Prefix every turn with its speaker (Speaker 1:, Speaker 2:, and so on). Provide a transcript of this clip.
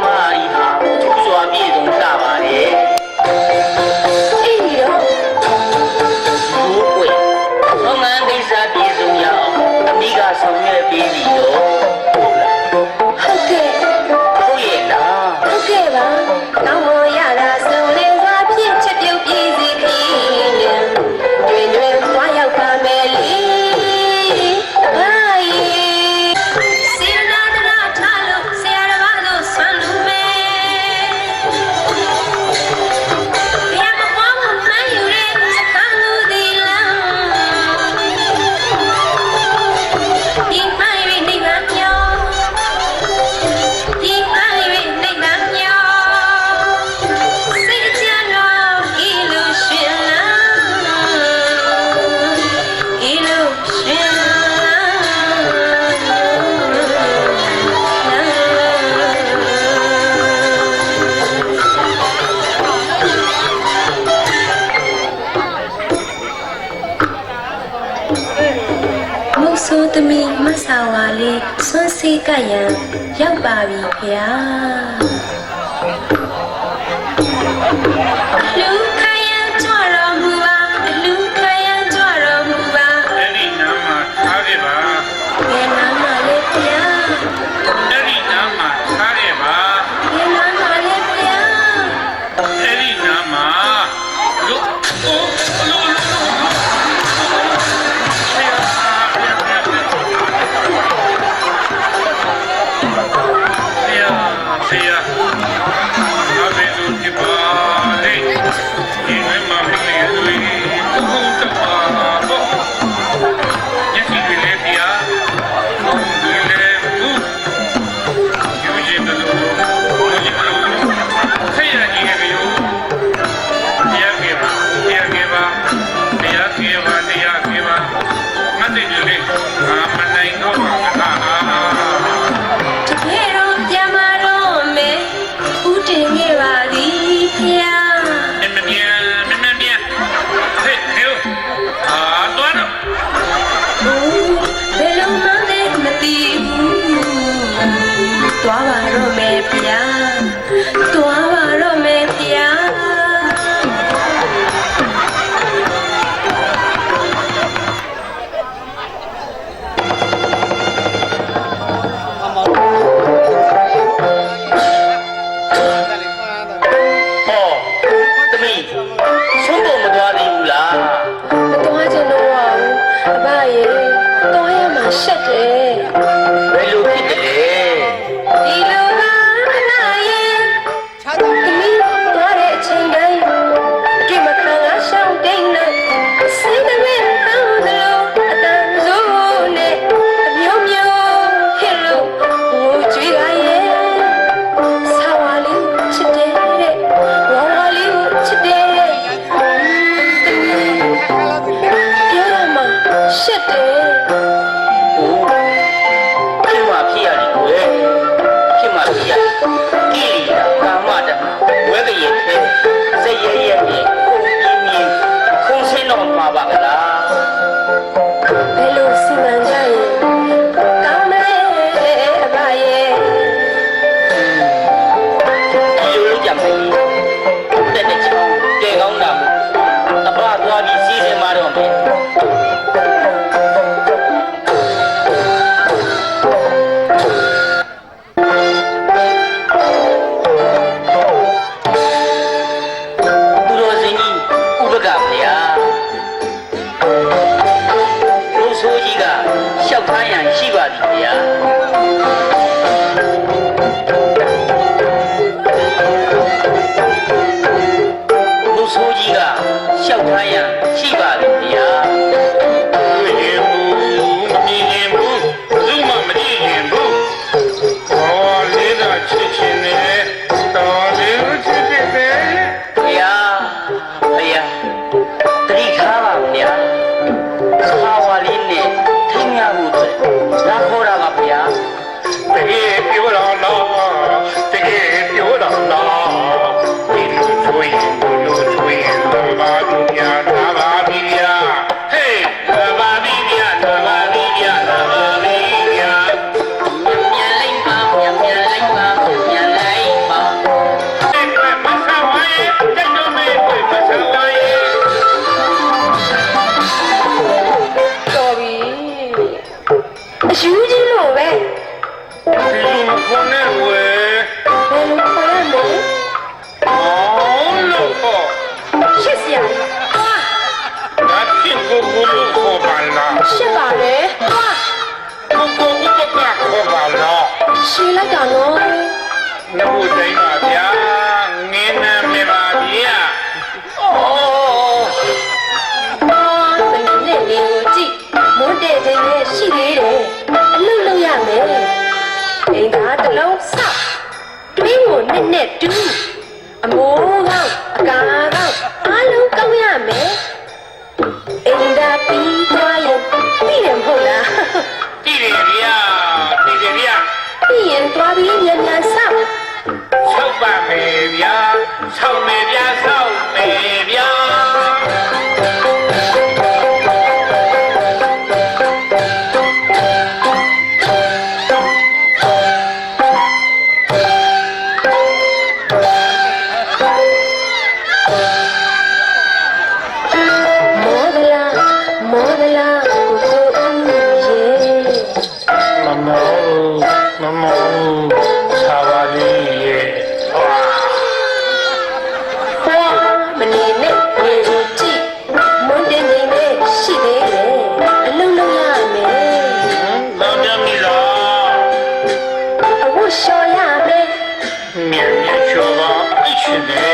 Speaker 1: 妈阿姨好说完毕融 ဆေးကပ်ရန်
Speaker 2: ရောက်ပါပြီ
Speaker 1: ခင်ဗျာ ရှ
Speaker 3: စ်
Speaker 1: ဆရာကြီးအာရှ
Speaker 3: စ်ပါ
Speaker 2: တယ်
Speaker 3: အာ
Speaker 2: ရှင်းလို
Speaker 3: က်
Speaker 2: တာနော် န
Speaker 1: ဘူးတို
Speaker 2: င်းပါဗျာ
Speaker 3: အ
Speaker 1: နဲ့တူးအမိုးကောက်အကာကောက်အားလုံးကောက်ရမယ်အိမ်သာပြီးသွားရင်ပြီးတယ်မဟုတ်လား
Speaker 2: တိတယ်ဗျာတိတယ်ဗျာ
Speaker 1: ပြီးရင်သွားပြီးညံညံဆောက်
Speaker 2: ဆောက်ပါမယ်ဗျာဆောက်မယ်ဗျာဆောက်မယ် ရှင်တယ်